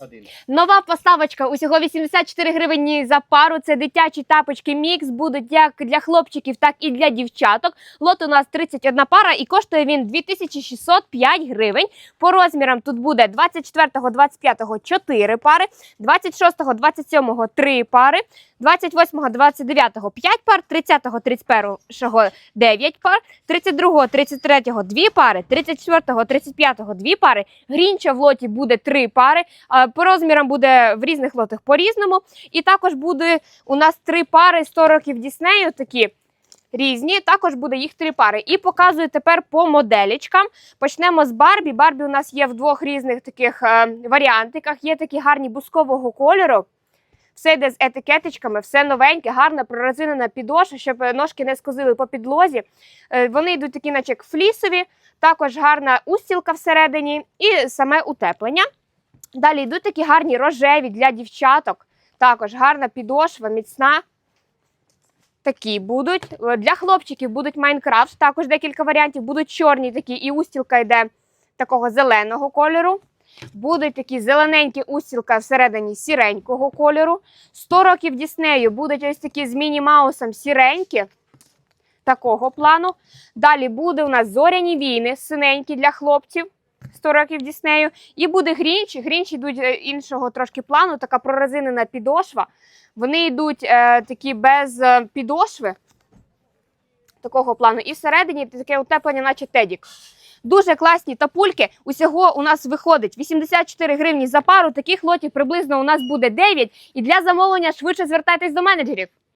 Один. Нова поставочка усього 84 гривні за пару. Це дитячі тапочки мікс. Будуть як для хлопчиків, так і для дівчаток. Лот у нас 31 пара і коштує він 2605 гривень. По розмірам тут буде 24, 25 4 пари, 26, 27 3 пари, 28, 29 5 пар, 30, 31 9 пар, 32, 33 2 пари, 34, 35 2 пари. Грінча в лоті буде 3 пари. По розмірам буде в різних лотах по-різному. І також буде у нас три пари 100 років Діснею такі. Різні, також буде їх три пари. І показую тепер по моделічкам. Почнемо з Барбі. Барбі у нас є в двох різних таких е, варіантиках. Є такі гарні бускового кольору. Все йде з етикеточками, все новеньке, гарна прорезинена підошва, щоб е, ножки не скозили по підлозі. Е, Вони йдуть такі, наче як флісові, також гарна устілка всередині і саме утеплення. Далі йдуть такі гарні рожеві для дівчаток. Також гарна підошва, міцна. Такі будуть. Е, Для хлопчиків будуть Майнкрафт, також декілька варіантів. Будуть чорні такі, і устілка йде такого зеленого кольору. Будуть такі зелененькі устілка всередині сіренького кольору. 100 років Діснею будуть ось такі з Міні Маусом сіренькі. Такого плану. Далі буде у нас зоряні війни, синенькі для хлопців. 100 років Діснею. І буде грінч. Грінч йдуть е, іншого трошки плану, така прорезинена підошва. Вони йдуть е, такі без е, підошви, такого плану. І всередині таке утеплення, наче тедік. Дуже класні тапульки. Усього у нас виходить 84 гривні за пару. Таких лотів приблизно у нас буде 9. І для замовлення швидше звертайтесь до менеджерів.